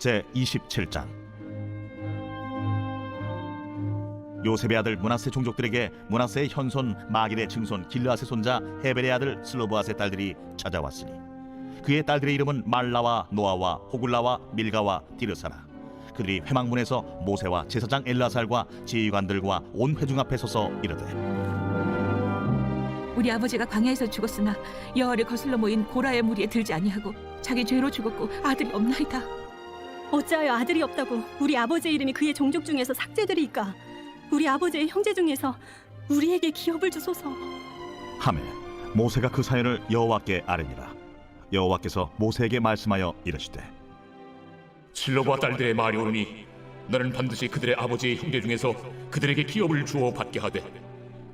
제 27장 요셉의 아들 문하세 종족들에게 문하세의 현손 마길의 증손 길르앗의 손자 헤벨의 아들 슬로보앗의 딸들이 찾아왔으니 그의 딸들의 이름은 말라와 노아와 호굴라와 밀가와 디르사라 그들이 회망문에서 모세와 제사장 엘라살과 지휘관들과 온 회중 앞에 서서 이르되 우리 아버지가 광야에서 죽었으나 여호와를 거슬러 모인 고라의 무리에 들지 아니하고 자기 죄로 죽었고 아들이 없나이다. 어찌하여 아들이 없다고 우리 아버지의 이름이 그의 종족 중에서 삭제되리이까? 우리 아버지의 형제 중에서 우리에게 기업을 주소서. 하매 모세가 그 사연을 여호와께 아뢰니라. 여호와께서 모세에게 말씀하여 이르시되 실로바 딸들의 말이 오르니 너는 반드시 그들의 아버지의 형제 중에서 그들에게 기업을 주어 받게 하되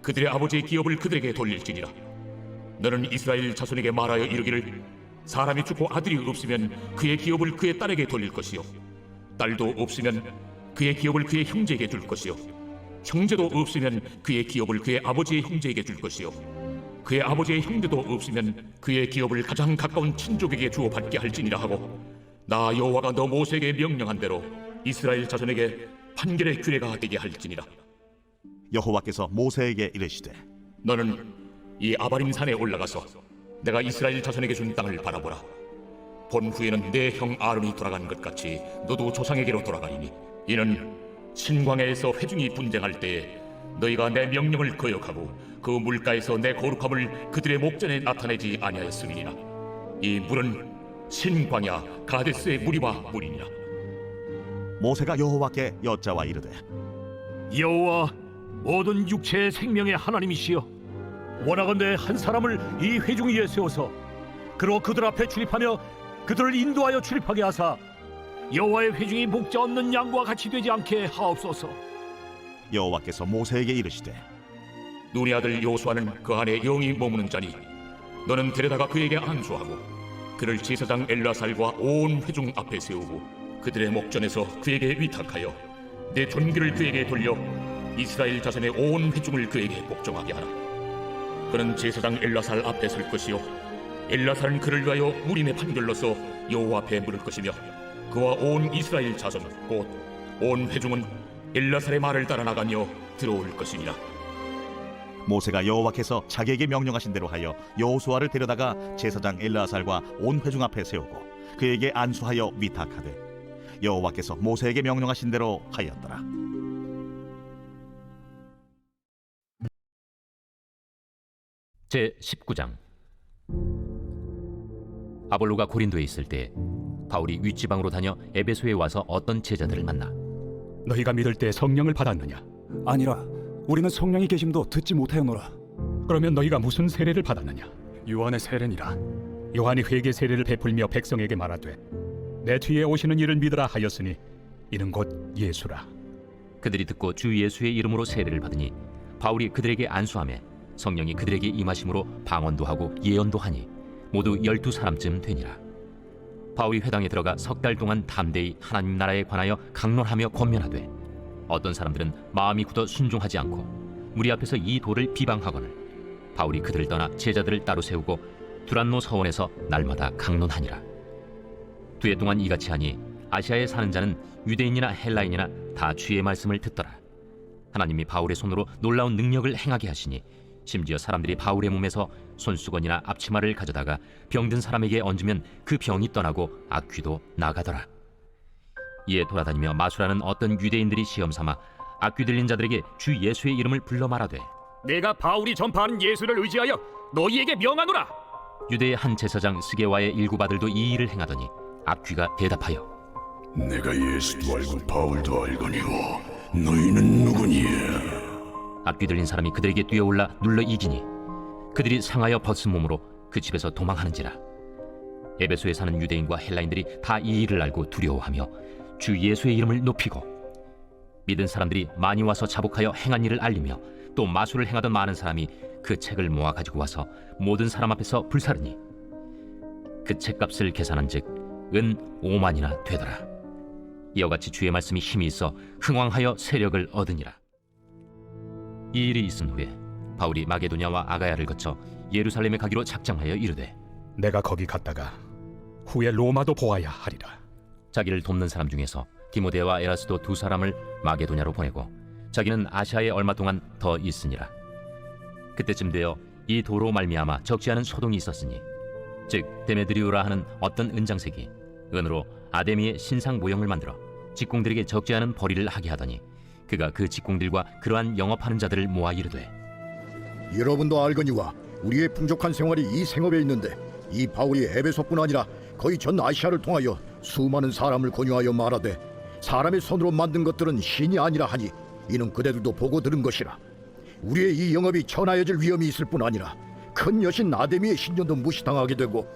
그들의 아버지의 기업을 그들에게 돌릴지니라. 너는 이스라엘 자손에게 말하여 이르기를 사람이 죽고 아들이 없으면 그의 기업을 그의 딸에게 돌릴 것이요. 딸도 없으면 그의 기업을 그의 형제에게 줄 것이요. 형제도 없으면 그의 기업을 그의 아버지의 형제에게 줄 것이요. 그의 아버지의 형제도 없으면 그의 기업을 가장 가까운 친족에게 주어 받게 할지니라 하고 나 여호와가 너 모세에게 명령한 대로 이스라엘 자손에게 판결의 규례가 되게 할지니라. 여호와께서 모세에게 이르시되 너는 이 아바림 산에 올라가서 내가 이스라엘 자손에게 준 땅을 바라보라. 본 후에는 내 형 아론이 돌아간 것 같이 너도 조상에게로 돌아가리니 이는 신광야에서 회중이 분쟁할 때에 너희가 내 명령을 거역하고 그 물가에서 내 거룩함을 그들의 목전에 나타내지 아니하였음이니라. 이 물은 신광야 가데스의 물이와 물이니라. 모세가 여호와께 여짜와 이르되 여호와 모든 육체의 생명의 하나님이시여 원하건대 한 사람을 이 회중 위에 세워서 그로 그들 앞에 출입하며 그들을 인도하여 출입하게 하사 여호와의 회중이 목자 없는 양과 같이 되지 않게 하옵소서. 여호와께서 모세에게 이르시되 눈의 아들 요수아는 그 안에 영이 머무는 자니 너는 데려다가 그에게 안수하고 그를 제사장 엘라살과 온 회중 앞에 세우고 그들의 목전에서 그에게 위탁하여 내 존귀를 그에게 돌려 이스라엘 자손의 온 회중을 그에게 복종하게 하라 그는 제사장 엘라살 앞에 설 것이요. 엘라살은 그를 위하여 우림의 판결로서 여호와 앞에 물을 것이며 그와 온 이스라엘 자손 곧 온 회중은 엘라살의 말을 따라 나가며 들어올 것이니라 모세가 여호와께서 자기에게 명령하신 대로 하여 여호수아를 데려다가 제사장 엘라살과 온 회중 앞에 세우고 그에게 안수하여 위탁하되 여호와께서 모세에게 명령하신 대로 하였더라 제 19장 아볼로가 고린도에 있을 때 바울이 윗지방으로 다녀 에베소에 와서 어떤 제자들을 만나 너희가 믿을 때 성령을 받았느냐? 아니라 우리는 성령이 계심도 듣지 못하였노라 그러면 너희가 무슨 세례를 받았느냐? 요한의 세례니라. 요한이 회개 세례를 베풀며 백성에게 말하되 내 뒤에 오시는 이를 믿으라 하였으니 이는 곧 예수라. 그들이 듣고 주 예수의 이름으로 세례를 받으니 바울이 그들에게 안수하며 성령이 그들에게 임하심으로 방언도 하고 예언도 하니 모두 열두 사람쯤 되니라. 바울이 회당에 들어가 석 달 동안 담대히 하나님 나라에 관하여 강론하며 권면하되 어떤 사람들은 마음이 굳어 순종하지 않고 무리 앞에서 이 도를 비방하거늘 바울이 그들을 떠나 제자들을 따로 세우고 두란노 서원에서 날마다 강론하니라. 두 해 동안 이같이 하니 아시아에 사는 자는 유대인이나 헬라인이나 다 주의 말씀을 듣더라. 하나님이 바울의 손으로 놀라운 능력을 행하게 하시니 심지어 사람들이 바울의 몸에서 손수건이나 앞치마를 가져다가 병든 사람에게 얹으면 그 병이 떠나고 악귀도 나가더라. 이에 돌아다니며 마술하는 어떤 유대인들이 시험 삼아 악귀 들린 자들에게 주 예수의 이름을 불러 말하되 내가 바울이 전파하는 예수를 의지하여 너희에게 명하노라 유대의 한 제사장 스게와의 일곱 아들도 이 일을 행하더니 악귀가 대답하여 내가 예수도 알고 바울도 알거니와 너희는 누구니 에? 악귀 들린 사람이 그들에게 뛰어올라 눌러 이기니 그들이 상하여 벗은 몸으로 그 집에서 도망하는지라 에베소에 사는 유대인과 헬라인들이 다 이 일을 알고 두려워하며 주 예수의 이름을 높이고 믿은 사람들이 많이 와서 자복하여 행한 일을 알리며 또 마술을 행하던 많은 사람이 그 책을 모아 가지고 와서 모든 사람 앞에서 불사르니 그 책값을 계산한즉 은 5만이나 되더라 이와 같이 주의 말씀이 힘이 있어 흥왕하여 세력을 얻으니라 이 일이 있은 후에 바울이 마게도냐와 아가야를 거쳐 예루살렘에 가기로 작정하여 이르되 내가 거기 갔다가 후에 로마도 보아야 하리라. 자기를 돕는 사람 중에서 디모데와 에라스도 두 사람을 마게도냐로 보내고 자기는 아시아에 얼마 동안 더 있으니라. 그때쯤 되어 이 도로 말미암아 적지 않은 소동이 있었으니 즉 데메드리오라 하는 어떤 은장색이 은으로 아데미의 신상 모형을 만들어 직공들에게 적지 않은 벌이를 하게 하더니 그가 그 직공들과 그러한 영업하는 자들을 모아 이르되 여러분도 알거니와 우리의 풍족한 생활이 이 생업에 있는데 이 바울이 에베소뿐 아니라 거의 전 아시아를 통하여 수많은 사람을 권유하여 말하되 사람의 손으로 만든 것들은 신이 아니라 하니 이는 그대들도 보고 들은 것이라. 우리의 이 영업이 천하여질 위험이 있을 뿐 아니라 큰 여신 아데미의 신전도 무시당하게 되고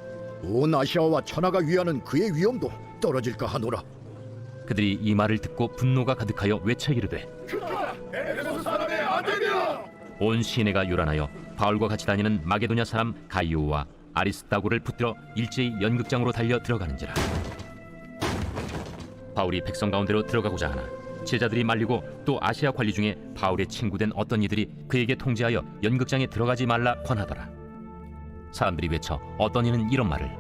온 아시아와 천하가 위하는 그의 위엄도 떨어질까 하노라 그들이 이 말을 듣고 분노가 가득하여 외쳐 이르되 온 시내가 요란하여 바울과 같이 다니는 마게도냐 사람 가이오와 아리스타고를 붙들어 일제히 연극장으로 달려 들어가는지라. 바울이 백성 가운데로 들어가고자 하나 제자들이 말리고 또 아시아 관리 중에 바울의 친구된 어떤 이들이 그에게 통지하여 연극장에 들어가지 말라 권하더라. 사람들이 외쳐 어떤 이는 이런 말을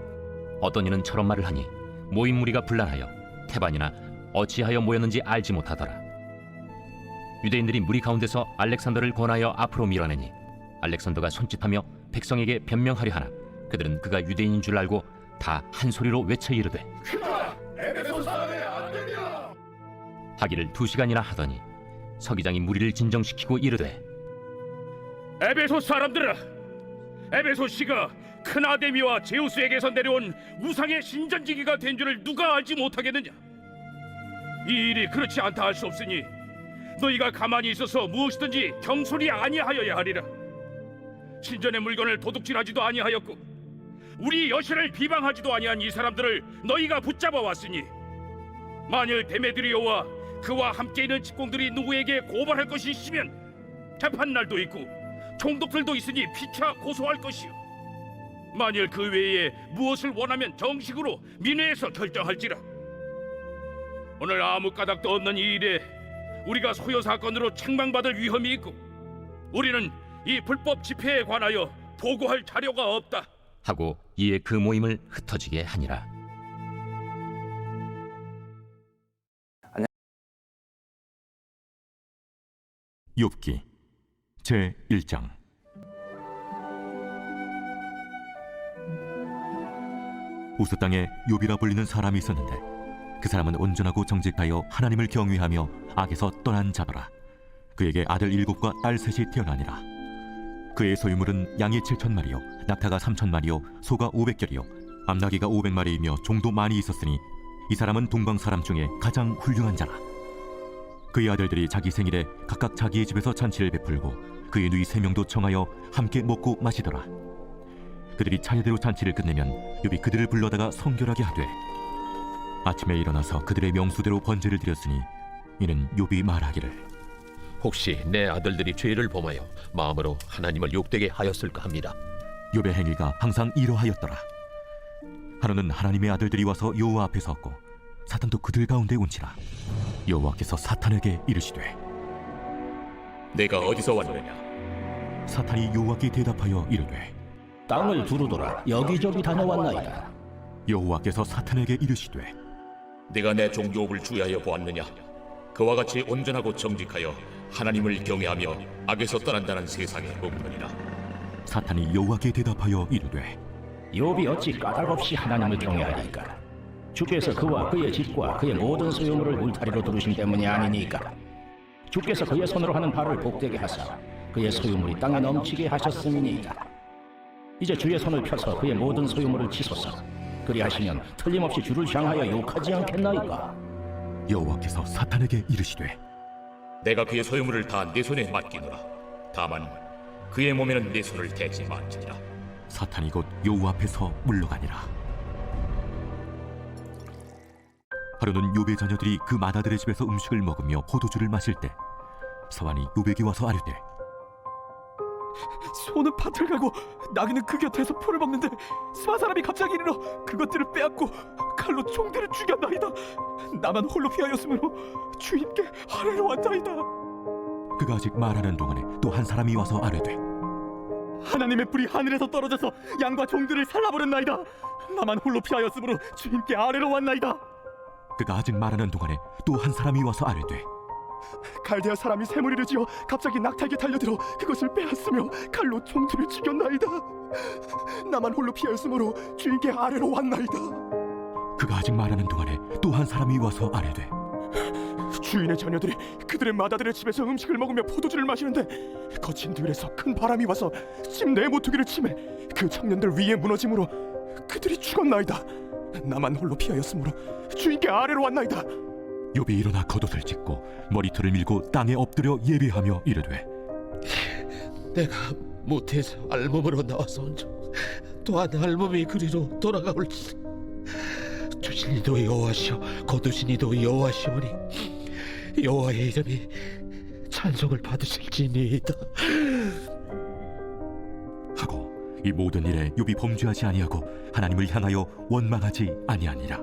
어떤 이는 저런 말을 하니 모인 무리가 분란하여 태반이나 어찌하여 모였는지 알지 못하더라. 유대인들이 무리 가운데서 알렉산더를 권하여 앞으로 밀어내니 알렉산더가 손짓하며 백성에게 변명하려 하나 그들은 그가 유대인인 줄 알고 다 한 소리로 외쳐 이르되 하기를 두 시간이나 하더니 서기장이 무리를 진정시키고 이르되 에베소 사람들아, 에베소 씨가 큰 아데미와 제우스에게서 내려온 우상의 신전지기가 된 줄을 누가 알지 못하겠느냐? 이 일이 그렇지 않다 할 수 없으니 너희가 가만히 있어서 무엇이든지 경솔이 아니하여야 하리라. 신전의 물건을 도둑질하지도 아니하였고 우리 여신을 비방하지도 아니한 이 사람들을 너희가 붙잡아 왔으니 만일 데메드리오와 그와 함께 있는 직공들이 누구에게 고발할 것이 있으면 재판 날도 있고 총독들도 있으니 피차 고소할 것이요 만일 그 외에 무엇을 원하면 정식으로 민회에서 결정할지라 오늘 아무 까닭도 없는 이 일에 우리가 소요 사건으로 책망받을 위험이 있고 우리는 이 불법 집회에 관하여 보고할 자료가 없다 하고 이에 그 모임을 흩어지게 하니라. 욥기 제 1장 우스 땅에 욥이라 불리는 사람이 있었는데 그 사람은 온전하고 정직하여 하나님을 경외하며 악에서 떠난 자더라. 그에게 아들 일곱과 딸 셋이 태어나니라. 그의 소유물은 양이 칠천 마리요 낙타가 삼천 마리요 소가 오백 결이요 암나귀가 오백 마리이며 종도 많이 있었으니 이 사람은 동방 사람 중에 가장 훌륭한 자라. 그의 아들들이 자기 생일에 각각 자기의 집에서 잔치를 베풀고 그의 누이 세 명도 청하여 함께 먹고 마시더라. 그들이 차례대로 잔치를 끝내면 욥이 그들을 불러다가 성결하게 하되 아침에 일어나서 그들의 명수대로 번제를 드렸으니 이는 욥이 말하기를 혹시 내 아들들이 죄를 범하여 마음으로 하나님을 욕되게 하였을까 합니다. 욥의 행위가 항상 이러하였더라. 하루는 하나님의 아들들이 와서 여호와 앞에 섰고 사탄도 그들 가운데 온지라 여호와께서 사탄에게 이르시되 내가 어디서 왔느냐? 사탄이 여호와께 대답하여 이르되 땅을 두루돌아 여기저기 다녀왔나이다. 여호와께서 사탄에게 이르시되 내가 내 종교업을 주의하여 보았느냐? 그와 같이 온전하고 정직하여 하나님을 경외하며 악에서 떠난다는 세상에 없느니라. 사탄이 여호와께 대답하여 이르되 욥이 어찌 까닭없이 하나님을 경외하리까? 주께서 그와 그의 집과 그의 모든 소유물을 울타리로 두르신 때문이 아니니까. 주께서 그의 손으로 하는 바를 복되게 하사 그의 소유물이 땅에 넘치게 하셨음이니이다. 이제 주의 손을 펴서 그의 모든 소유물을 치소서. 그리하시면 틀림없이 주를 향하여 욕하지 않겠나이까? 여호와께서 사탄에게 이르시되 내가 그의 소유물을 다 내 손에 맡기노라. 다만 그의 몸에는 내 손을 대지 말지니라. 사탄이 곧 여호와 앞에서 물러가니라 하루는 요배 자녀들이 그 마다들의 집에서 음식을 먹으며 포도주를 마실 때 서한이 요백이 와서 아뢰되 소는 밭을 갈고 나귀는 그 곁에서 풀을 먹는데 사 사람이 갑자기 이르러 그것들을 빼앗고 칼로 총들을 죽였나이다. 나만 홀로 피하였으므로 주인께 아뢰러 왔나이다. 그가 아직 말하는 동안에 또 한 사람이 와서 아뢰되 하나님의 불이 하늘에서 떨어져서 양과 종들을 살라버렸나이다. 나만 홀로 피하였으므로 주인께 아뢰러 왔나이다. 그가 아직 말하는 동안에 또 한 사람이 와서 아뢰되 갈대아 사람이 새무리를 지어 갑자기 낙타에게 달려들어 그것을 빼앗으며 칼로 종들을 죽였나이다. 나만 홀로 피하였으므로 주인께 아래로 왔나이다. 그가 아직 말하는 동안에 또 한 사람이 와서 아뢰되 주인의 자녀들이 그들의 마다들의 집에서 음식을 먹으며 포도주를 마시는데 거친 들에서 큰 바람이 와서 집내 모퉁이를 치매 그 청년들 위에 무너짐으로 그들이 죽었나이다. 나만 홀로 피하였으므로 주인께 아래로 왔나이다. 욥이 일어나 겉옷을 찢고 머리털을 밀고 땅에 엎드려 예배하며 이르되 내가 모태에서 알몸으로 나와서 온즉 또한 알몸이 그리로 돌아가올지 주신 이도 여호와시오 거두신 이도 여호와시오니 여호와의 이름이 찬송을 받으실지니이다. 하고 이 모든 일에 욥이 범죄하지 아니하고 하나님을 향하여 원망하지 아니하니라